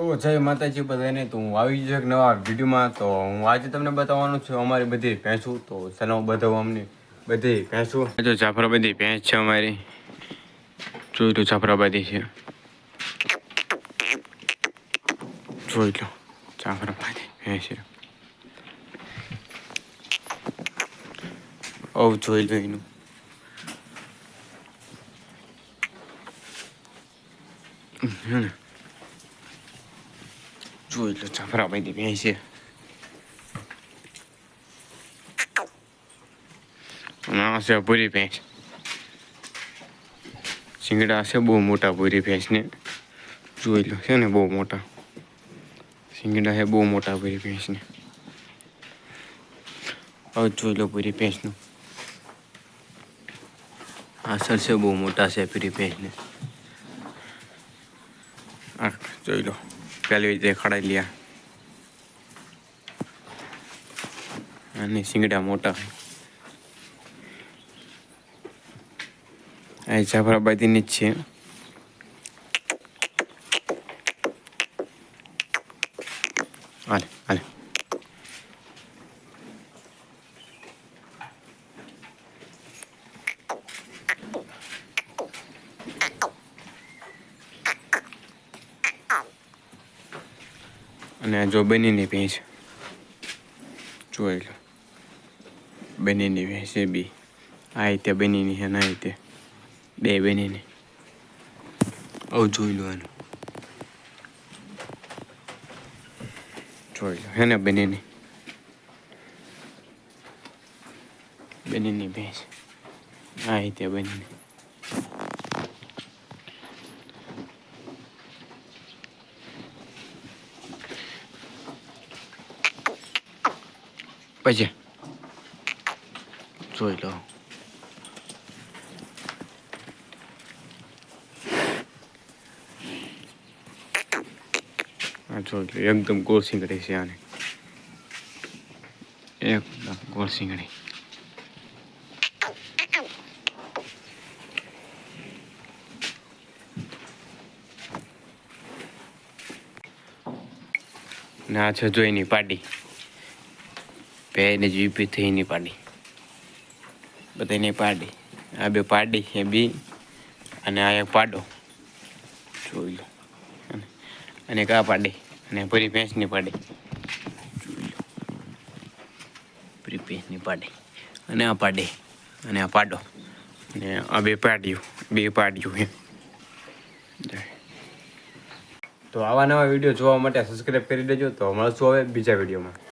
તો જય માતાજી બધાને. તો હું આવી ગયો એક નવા વિડીયોમાં. તો હું આજે તમને બતાવવાનું છું અમારી બધી ભેંસું. તો ચલો બતાવું અમને? બધી ભેંસું. જો જાફરાબાદી ભેંસ છે અમારી. જોઈ લો જાફરાબાદી છે. જોઈ લો જાફરાબાદી ભેંસ છે. ઓ જોઈ લો એનું. હે જોઈ લો જાફરાબાદી ભેંસ છે અને આ છે પૂરી ભેંસ શિંગડા છે બહુ મોટા પૂરી ભેંસને જોઈ લો છે ને બહુ મોટા શિંગડા છે બહુ મોટા પૂરી ભેંસને હવે જોઈ લો પૂરી ભેંસનું સર છે બહુ મોટા છે પૂરી ભેંસને આ જોઈ લો પેલી રીતે ખડાઈ લ્યા. અને શિંગડા મોટા. આ જાફરાબાદીની જ છે. હાલે હાલે. અને જો બનીની ભેંસ. જોઈ લો. બનીની ભેંસ એ બી. આ રીતે બનીની છે ના રીતે. બે બનીની. આવું જોઈ લો એનું જોઈ લો, હે ને બનીની. બનીની ભેંસ. આ રીતે બનીની. પછી જોઈ લો આ જોઈ લો એકદમ ગોળ સિંગડી છે આને એકદમ ગોળ સિંગડી ના છે જોઈની પાડી પહેને જ થઈ થઈને પાડી. બધાને પાડી. આ બે પાડી એ બી અને આ એક પાડો. જોઈ લો. અને કા પાડી અને પૂરી ભેંસની પાડી. જોઈ લો. પૂરી ભેંસની પાડી અને આ પાડી અને આ પાડો. અને આ બે પાડ્યું બે પાડ્યું એમ. તો આવા નવા વીડિયો જોવા માટે સબસ્ક્રાઈબ કરી દેજો. તો મળશું હવે બીજા વિડીયોમાં.